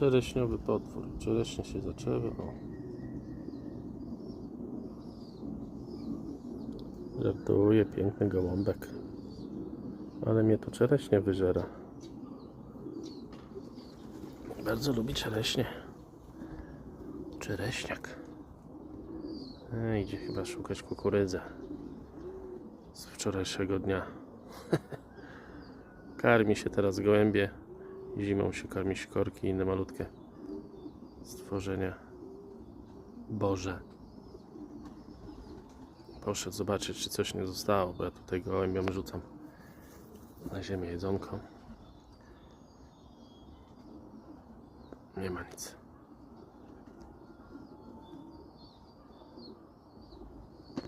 Czereśniowy potwór. Czereśnie się zaczęły. O. Żartuję, piękny gołąbek. Ale mnie to czereśnie wyżera. Bardzo lubi czereśnie. Czereśniak. E, idzie chyba szukać kukurydzy. Z wczorajszego dnia. Karmi się teraz gołębie. Zimą się karmi sikorki i inne malutkie stworzenia. Boże. Poszedł zobaczyć, czy coś nie zostało, bo ja tutaj gołębiom rzucam na ziemię jedzonko. Nie ma nic.